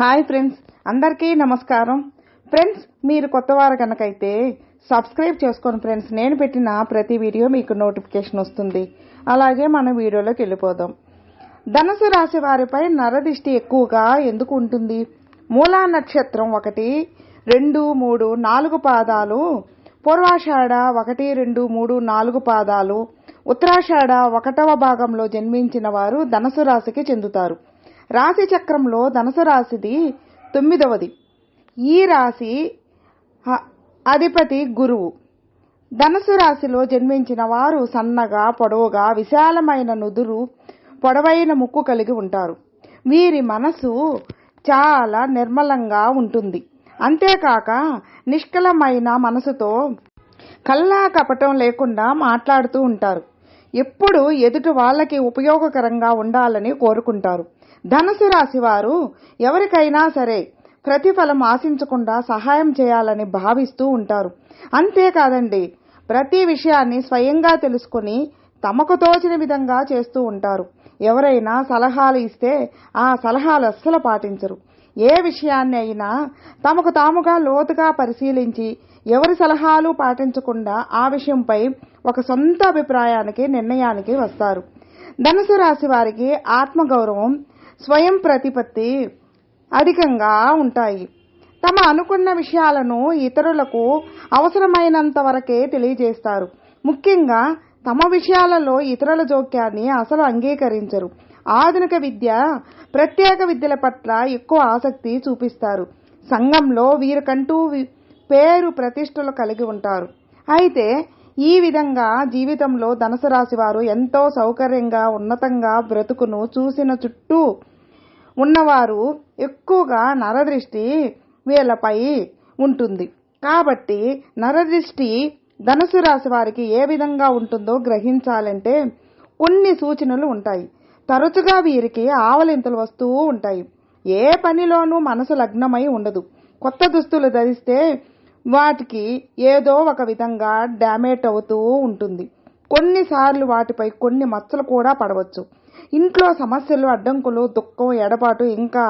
Hi friends అందరికీ నమస్కారం. Friends మీరు కొత్తవారు కనుకైతే సబ్స్క్రైబ్ చేసుకోండి ఫ్రెండ్స్ నేను పెట్టిన ప్రతి వీడియో మీకు నోటిఫికేషన్ వస్తుంది. అలాగే మన వీడియోలోకి వెళ్ళిపోదాం. ధనుసు రాశి వారిపై నరదిష్టి ఎక్కువగా ఎందుకు ఉంటుంది? మూలా నక్షత్రం ఒకటి రెండు మూడు నాలుగు పాదాలు. పూర్వాషాఢ ఒకటి రెండు మూడు నాలుగు పాదాలు. ఉత్తరాషాఢ ఒకటవ భాగంలో జన్మించిన వారు ధనసు రాశికి చెందుతారు. రాశి చక్రంలో ధనుసు రాశిది తొమ్మిదవది. ఈ రాశి అధిపతి గురువు. ధనుసు రాశిలో జన్మించిన వారు సన్నగా పొడవుగా విశాలమైన నుదురు పొడవైన ముక్కు కలిగి ఉంటారు. వీరి మనసు చాలా నిర్మలంగా ఉంటుంది. అంతేకాక నిష్కలమైన మనసుతో కల్లా కపటం లేకుండా మాట్లాడుతూ ఉంటారు. ఎప్పుడు ఎదుటి వాళ్ళకి ఉపయోగకరంగా ఉండాలని కోరుకుంటారు. ధనుసు రాశి వారు ఎవరికైనా సరే ప్రతిఫలం ఆశించకుండా సహాయం చేయాలని భావిస్తూ ఉంటారు. అంతేకాదండి ప్రతి విషయాన్ని స్వయంగా తెలుసుకొని తమకు తోచిన విధంగా చేస్తూ ఉంటారు. ఎవరైనా సలహాలు ఇస్తే ఆ సలహాలు అస్సలు పాటించరు. ఏ విషయాన్ని అయినా తమకు తాముగా లోతుగా పరిశీలించి ఎవరి సలహాలు పాటించకుండా ఆ విషయంపై ఒక సొంత అభిప్రాయానికి నిర్ణయానికి వస్తారు. ధనుసు రాశి వారికి ఆత్మగౌరవం స్వయం ప్రతిపత్తి అధికంగా ఉంటాయి. తమ అనుకున్న విషయాలను ఇతరులకు అవసరమైనంత వరకే తెలియజేస్తారు. ముఖ్యంగా తమ విషయాలలో ఇతరుల జోక్యాన్ని అసలు అంగీకరించరు. ఆధునిక విద్య ప్రత్యేక విద్యల పట్ల ఎక్కువ ఆసక్తి చూపిస్తారు. సంఘంలో వీరికంటూ పేరు ప్రతిష్టలు కలిగి ఉంటారు. అయితే ఈ విధంగా జీవితంలో ధనసు రాశి వారు ఎంతో సౌకర్యంగా ఉన్నతంగా బ్రతుకును చూసిన చుట్టూ ఉన్నవారు ఎక్కువగా నరదృష్టి వీళ్ళపై ఉంటుంది. కాబట్టి నరదృష్టి ధనుసు రాశి వారికి ఏ విధంగా ఉంటుందో గ్రహించాలంటే కొన్ని సూచనలు ఉంటాయి. తరచుగా వీరికి ఆవలింతలు వస్తూ ఉంటాయి. ఏ పనిలోనూ మనసు లగ్నమై ఉండదు. కొత్త దుస్తులు ధరిస్తే వాటికి ఏదో ఒక విధంగా డ్యామేజ్ అవుతూ ఉంటుంది. కొన్నిసార్లు వాటిపై కొన్ని మచ్చలు కూడా పడవచ్చు. ఇంట్లో సమస్యలు అడ్డంకులు దుఃఖం ఎడబాటు ఇంకా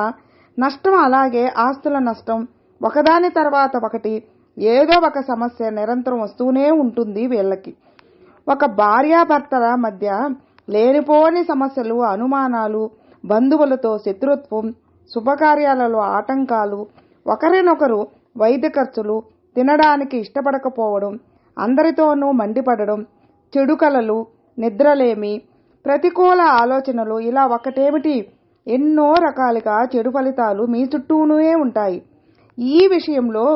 నష్టం అలాగే ఆస్తుల నష్టం. ఒకదాని తర్వాత ఒకటి ఏదో ఒక సమస్య నిరంతరం వస్తూనే ఉంటుంది వీళ్ళకి. ఒక భార్యాభర్తల మధ్య లేనిపోని సమస్యలు అనుమానాలు బంధువులతో శత్రుత్వం శుభకార్యాలలో ఆటంకాలు ఒకరినొకరు వైద్య ఖర్చులు తినడానికి ఇష్టపడకపోవడం అందరితోనూ మండిపడడం చెడు కలలు నిద్రలేమి ప్రతికూల ఆలోచనలు ఇలా ఒకటేమిటి? ఎన్నో రకాలుగా చెడు ఫలితాలు మీ చుట్టూనే ఉంటాయి. ఈ విషయంలో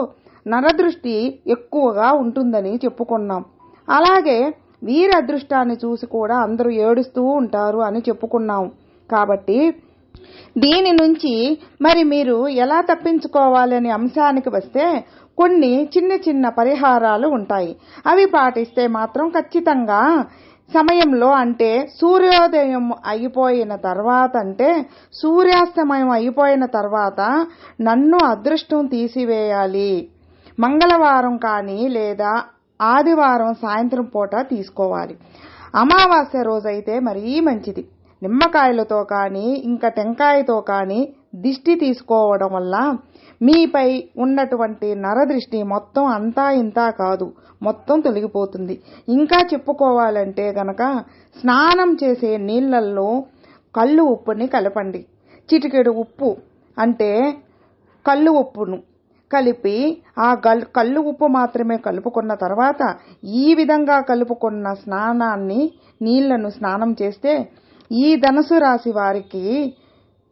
నరదృష్టి ఎక్కువగా ఉంటుందని చెప్పుకున్నాం. అలాగే వీరి అదృష్టాన్ని చూసి కూడా అందరూ ఏడుస్తూ ఉంటారు అని చెప్పుకున్నాం. కాబట్టి దీని నుంచి మరి మీరు ఎలా తప్పించుకోవాలనే అంశానికి వస్తే కొన్ని చిన్న చిన్న పరిహారాలు ఉంటాయి. అవి పాటిస్తే మాత్రం ఖచ్చితంగా సమయంలో అంటే సూర్యోదయం అయిపోయిన తర్వాత అంటే సూర్యాస్తమయం అయిపోయిన తర్వాత నన్ను అదృష్టం తీసివేయాలి. మంగళవారం కానీ లేదా ఆదివారం సాయంత్రం పూట తీసుకోవాలి. అమావాస్య రోజైతే మరీ మంచిది. నిమ్మకాయలతో కానీ ఇంకా టెంకాయతో కానీ దిష్టి తీసుకోవడం వల్ల మీపై ఉన్నటువంటి నరదృష్టి మొత్తం అంతా ఇంతా కాదు. మొత్తం తొలగిపోతుంది. ఇంకా చెప్పుకోవాలంటే గనక స్నానం చేసే నీళ్ళల్లో కళ్ళు ఉప్పుని కలపండి. చిటికెడు ఉప్పు అంటే కళ్ళు ఉప్పును కలిపి ఆ గల్ కళ్ళు ఉప్పు మాత్రమే కలుపుకున్న తర్వాత ఈ విధంగా కలుపుకున్న స్నానాన్ని నీళ్ళను స్నానం చేస్తే ఈ ధనుసు రాశి వారికి